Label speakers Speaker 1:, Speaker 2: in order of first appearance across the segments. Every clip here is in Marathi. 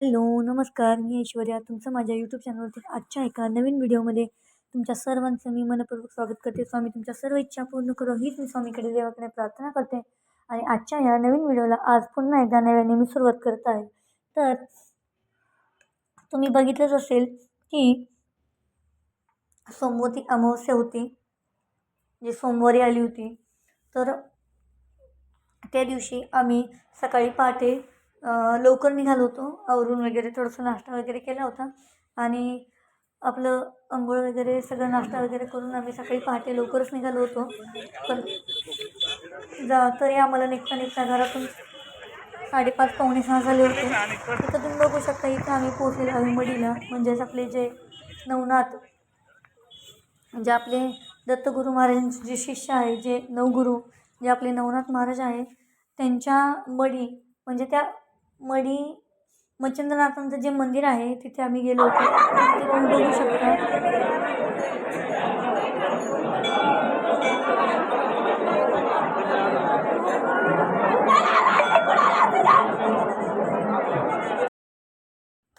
Speaker 1: हॅलो नमस्कार. मी ऐश्वर्या. तुमचं माझ्या यूट्यूब चॅनलवरती आजच्या एका नवीन व्हिडिओमध्ये तुमच्या सर्वांचं मी मनपूर्वक स्वागत करते. स्वामी तुमच्या सर्व इच्छा पूर्ण करो. हीच मी स्वामीकडे देवाकडे प्रार्थना करते. आणि आजच्या या नवीन व्हिडिओला आज पुन्हा एकदा नव्याने मी सुरुवात करत आहे. तर तुम्ही बघितलंच असेल की सोमवती अमावस्या होती. जी सोमवारी आली होती. तर त्या दिवशी आम्ही सकाळी पहाटे लवकर निघालो होतो. आवरून वगैरे थोडंसं नाश्ता वगैरे केला होता. आणि आपलं अंघोळ वगैरे सगळं नाश्ता वगैरे करून आम्ही सकाळी पहाटे लवकरच निघालो होतो. पण जा तरी आम्हाला निघता निघता घरातून साडेपाच पावणे सहा झाले होते. तिथं तुम्ही बघू शकता इथं आम्ही पोहोचलेलो आम्ही मडीला. म्हणजेच आपले जे नवनाथ जे आपले दत्तगुरू महाराजांचे जे शिष्य आहे जे नवगुरू जे आपले नवनाथ महाराज आहे त्यांच्या मडी म्हणजे त्या मडी मच्छिंद्रनाथांचं जे मंदिर आहे तिथे आम्ही गेलो होतो. ते पण बघू शकता.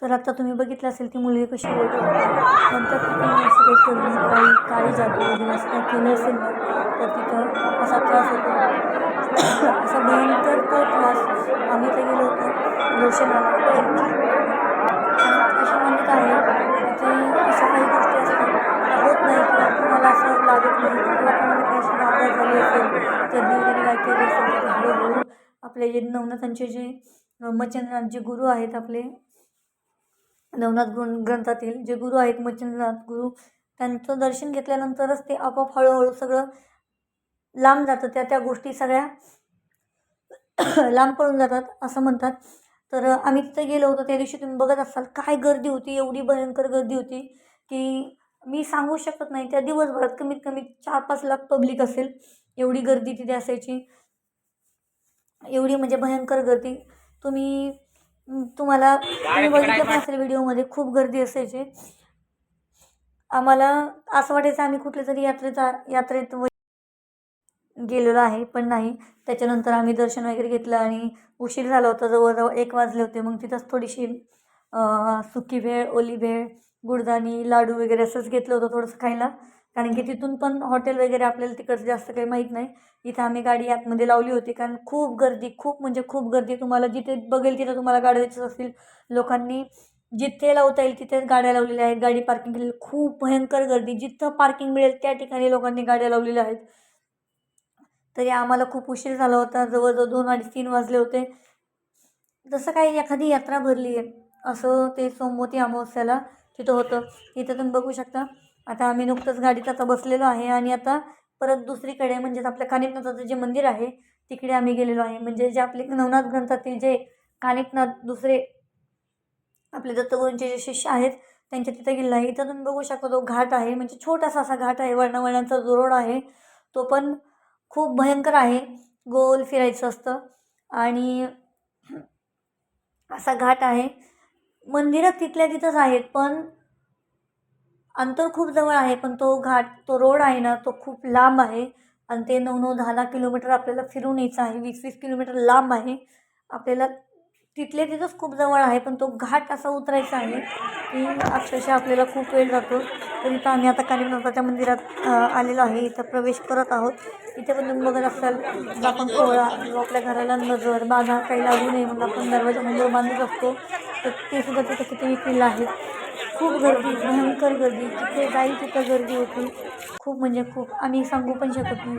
Speaker 1: तर आता तुम्ही बघितलं असेल ती मुलगी कशी बोलते नंतर तिथे असं काही करून काही काळी जादू वगैरे असं काही केलं असेल ना तर तिथं असा त्रास होतो. असा भयंकर तो त्रास आम्ही तर गेलो होतो दर्शनाला. अशी म्हणत आहे तिथे अशा काही गोष्टी असतात होत नाही किंवा तुम्हाला असं लागत नाही किंवा तुम्हाला काही अशी बाधा झाली असेल तर वगैरे काय केलं असेल तर हळूहळू आपले जे नवनाथांचे जे मच्छिंद्रनाथ जे गुरु आहेत आपले नवनाथ ग्रं ग्रंथातील जे गुरु आहेत मच्छिंद्रनाथ गुरु त्यांचं दर्शन घेतल्यानंतरच ते आपोआप हळूहळू सगळं लांब जातं. त्या त्या गोष्टी सगळ्या लांब पळून जातात असं म्हणतात. तर आम्ही तिथे गेलो होतो. त्या दिवशी तुम्ही बघत असाल काय गर्दी होती. एवढी भयंकर गर्दी होती की मी सांगू शकत नाही. त्या दिवसभरात कमीत कमी चार पाच लाख पब्लिक असेल एवढी गर्दी तिथे असायची. एवढी म्हणजे भयंकर गर्दी. तुम्ही तुम्हाला तुम्ही बघितलं पण असेल व्हिडिओमध्ये? खूप गर्दी असायची. आम्हाला असं वाटायचं आम्ही कुठल्या तरी यात्रेचा यात्रेत गेलेलो आहे पण नाही. त्याच्यानंतर आम्ही दर्शन वगैरे घेतलं आणि उशीर झाला होता जवळजवळ एक वाजले होते. मग तिथंच थोडीशी सुकी भेळ ओली भेळ गुडदाणी लाडू वगैरे असंच घेतलं होतं थोडंसं खायला. कारण की तिथून पण हॉटेल वगैरे आपल्याला तिकडचं जास्त काही माहीत नाही. इथं आम्ही गाडी आतमध्ये लावली होती. कारण खूप गर्दी खूप म्हणजे खूप गर्दी. तुम्हाला जिथे बघेल तिथं तुम्हाला गाड्याचं असतील. लोकांनी जिथे लावता येईल तिथेच गाड्या लावलेल्या आहेत. गाडी पार्किंग केलेली. खूप भयंकर गर्दी. जिथं पार्किंग मिळेल त्या ठिकाणी लोकांनी गाड्या लावलेल्या आहेत. तरी आम्हाला खूप उशीर झाला होता. जवळजवळ दोन अडीच तीन वाजले होते. जसं काही एखादी यात्रा भरली आहे असं ते सोमवती अमावस्याला तिथं होतं. इथं तुम्ही बघू शकता. आता आम्ही नुकतंच गाडीत आता बसलेलो आहे आणि आता परत दुसरीकडे म्हणजेच आपल्या कानिकनाथाचं जे मंदिर आहे तिकडे आम्ही गेलेलो आहे. म्हणजे जे आपले नवनाथ ग्रंथातील जे कानिकनाथ दुसरे आपले दत्तगुरूंचे जे शिष्य आहेत त्यांच्या तिथं गेलेला आहे. इथं तुम्ही बघू शकता तो घाट आहे म्हणजे छोटासा असा घाट आहे वर्णावर्णांचा जो रोड आहे तो पण खूप भयंकर आहे. गोल फिरायचं असतं. आणि असा घाट आहे. मंदिरं तिथल्या तिथंच आहेत पण अंतर खूप जवळ आहे पण तो घाट तो रोड आहे ना तो खूप लांब आहे. आणि ते नऊ नऊ दहा दहा किलोमीटर आपल्याला फिरून यायचं आहे वीस वीस किलोमीटर लांब आहे. आपल्याला तिथले तिथंच खूप जवळ आहे पण तो घाट असा उतरायचा आहे की अक्षरशः आपल्याला खूप वेळ जातो. तर इथं आम्ही आता कालिमनाथाच्या मंदिरात आलेलो आहे. इथं प्रवेश करत आहोत. इथे पण तुम्ही बघत असाल आपण कोळा आपल्या घराला नजर बाधा काही लागू नये म्हणून आपण दरवाजा मंदिर बांधत असतो. तर ते सुद्धा तिथे किती विकलेलं आहे खूप गर्दी भयंकर गर्दी. तिथे जाईल तिथं गर्दी होती. खूप म्हणजे खूप. आम्ही सांगू पण शकत नाही.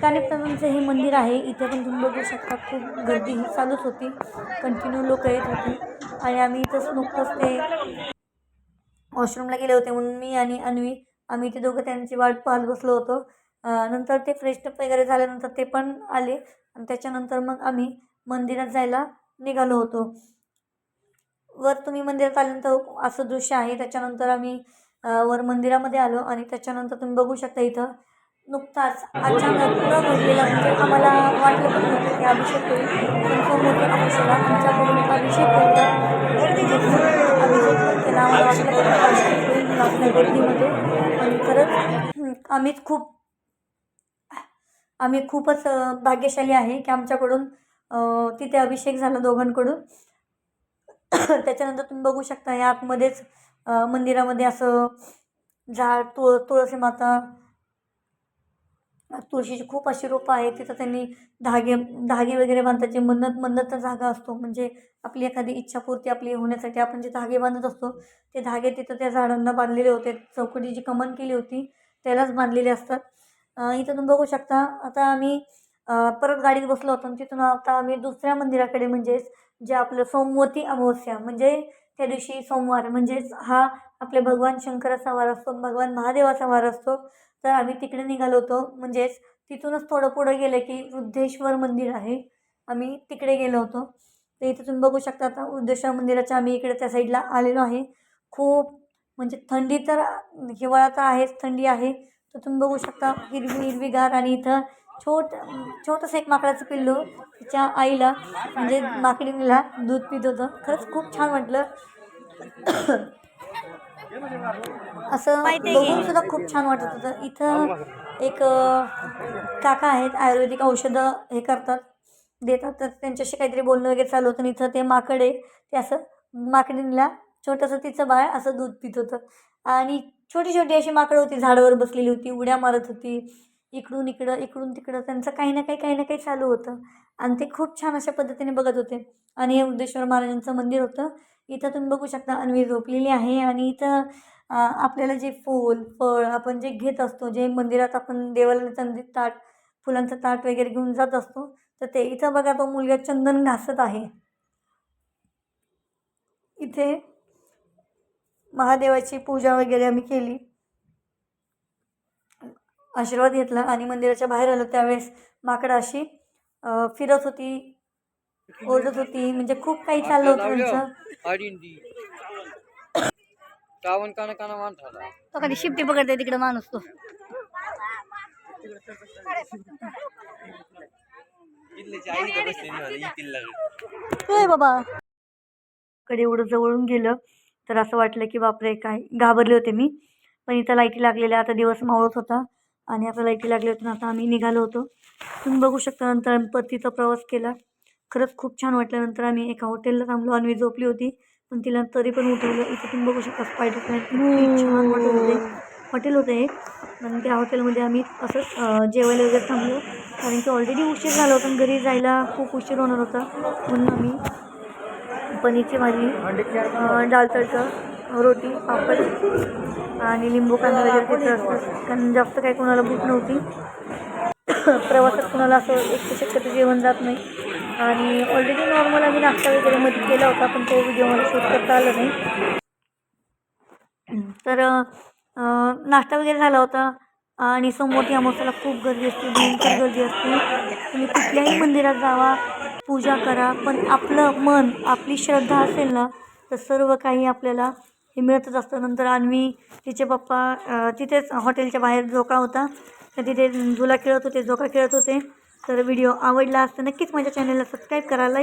Speaker 1: कानिपनाथांचं हे मंदिर आहे. इथे पण तुम्ही बघू शकता खूप गर्दी ही चालूच होती. कंटिन्यू लोक येत होती. आणि आम्ही इथंच नुकतंच ते वॉशरूमला गेले होते म्हणून मी आणि अन्वी आम्ही ते दोघं त्यांची वाट पाहत बसलो होतो. नंतर ते फ्रेशअप वगैरे झाल्यानंतर ते पण आले. आणि त्याच्यानंतर मग आम्ही मंदिरात जायला निघालो होतो. वर तुम्ही मंदिरात आल्यानंतर असं दृश्य आहे. त्याच्यानंतर आम्ही वर मंदिरामध्ये आलो आणि त्याच्यानंतर तुम्ही बघू शकता इथं नुकताच अचानक न घडलेला म्हणजे आम्हाला वाटलं पण नव्हतं की अभिषेक होईल. पण मोठ्या अभिषेला आमच्याकडून अभिषेक केला. अभिषेक पण केला. आम्हाला वाटलं पण अभिषेक होईल आपल्या गर्दीमध्ये. आणि खरंच आम्हीच खूप आम्ही खूपच भाग्यशाली आहे की आमच्याकडून तिथे अभिषेक झाला दोघांकडून. त्याच्यानंतर तुम्ही बघू शकता या आतमध्येच मंदिरामध्ये असं झाड तुळ तुळशी माता तुळशीची खूप अशी रोपं आहेत तिथं त्यांनी धागे धागे वगैरे बांधताचे मन्नत मन्नतचा धागा असतो. म्हणजे आपली एखादी इच्छापूर्ती आपली होण्यासाठी आपण जे धागे बांधत असतो ते धागे तिथं त्या झाडांना बांधलेले होते. चौकटी जी कमन केली होती त्यालाच बांधलेले असतात. इथं तुम्ही बघू शकता आता आम्ही परत गाडीत बसलो होतो आणि तिथून आता आम्ही दुसऱ्या मंदिराकडे म्हणजेच जे आपलं सोमवती अमावस्या म्हणजे त्या दिवशी सोमवार म्हणजेच हा आपले भगवान शंकराचा वार असतो भगवान महादेवाचा वार असतो. तर आम्ही तिकडे निघालो होतो. म्हणजेच तिथूनच थोडं पुढं गेलं की वृद्धेश्वर मंदिर आहे. आम्ही तिकडे गेलो होतो. तर इथे तुम्ही बघू शकता आता वृद्धेश्वर मंदिराच्या आम्ही इकडे त्या साईडला आलेलो आहे. खूप म्हणजे थंडी तर हिवाळा तर आहेच थंडी आहे. तर तुम्ही बघू शकता हिरवी हिरवीगार आणि इथं छोट छोटंसं एक माकडाचं पिल्लू तिच्या आईला म्हणजे माकडीला दूध पित होतं. खरंच खूप छान वाटलं. असं बघून सुद्धा खूप छान वाटत होतं. इथं एक काका आहेत आयुर्वेदिक औषधं हे करतात देतात. तर त्यांच्याशी काहीतरी बोलणं वगैरे चालू होतं आणि इथं ते माकड आहे ते असं माकडीला छोटंसं तिचं बाळ असं दूध पित होतं. आणि छोटी छोटी अशी माकडं होती झाडावर बसलेली होती उड्या मारत होती. इकडून इकडं इकडून तिकडं त्यांचं काही ना काही काही ना काही चालू होतं. आणि ते खूप छान अशा पद्धतीने बघत होते. आणि हे उद्देश्वर महाराजांचं मंदिर होतं. इथं तुम्ही बघू शकता अन्वी झोपलेली आहे आणि इथं आपल्याला जे फूल फळ आपण जे घेत असतो जे मंदिरात आपण देवाला चंदी ताट फुलांचं ताट वगैरे घेऊन जात असतो तर ते इथं बघा तो मुलगा चंदन घासत आहे. इथे महादेवाची पूजा वगैरे आम्ही केली. आशीर्वाद घेतला आणि मंदिराच्या बाहेर आलो त्यावेळेस माकडं अशी फिरत होती ओरडत होती. म्हणजे खूप काही चाललं होतं त्यांचं.
Speaker 2: काना काना मान
Speaker 1: तो कधी शिफ्टी पकडते तिकडे माणूस तो. होय बाबा. कडे एवढं जवळून गेलं तर असं वाटलं की बापरे काय घाबरले होते मी. पण इथं लाईटी लागलेल्या आता दिवस मावळत होता. आणि आता लाईटी लागल्या होत्या आता आम्ही निघालो होतो. तुम्ही बघू शकता नंतर आम्ही परतीचा प्रवास केला. खरंच खूप छान वाटलं. नंतर आम्ही एका हॉटेलला थांबलो आणि झोपली होती. पण तिला तरी पण उठवलं. इथे तुम्ही बघू शकता स्पायडर प्लॅन छान वाटत होते. हॉटेल होतं एक आणि त्या हॉटेलमध्ये आम्ही असंच जेवायला वगैरे थांबलो. कारण की ऑलरेडी उशीर झाला होता आणि घरी जायला खूप उशीर होणार होता. म्हणून आम्ही पनीरची भाजी डाळ तडका रोटी पापड आणि लिंबू कांदा वगैरे तिथं असतं कारण जास्त काही कोणाला भूक नव्हती. प्रवासात कोणाला असं एक शक्यतो जेवण जात नाही. आणि ऑलरेडी नॉर्मल आम्ही नाश्ता वगैरे मध्ये केला होता पण तो व्हिडिओ मला शूट करता आला नाही. तर नाश्ता वगैरे झाला होता. आणि समोर अमावस्याला खूप गर्दी असते भयंकर गर्दी असते. तुम्ही कुठल्याही मंदिरात जावा पूजा करा पण आपलं मन आपली श्रद्धा असेल ना तर सर्व काही आपल्याला हे मिळतच असतं. नंतर अन्वी तिचे पप्पा तिथेच हॉटेलच्या बाहेर झोका होता. तर तिथे झुला खेळत होते झोका खेळत होते. तर व्हिडिओ आवडला असतं नक्कीच माझ्या चॅनलला सबस्क्राईब करा लाईक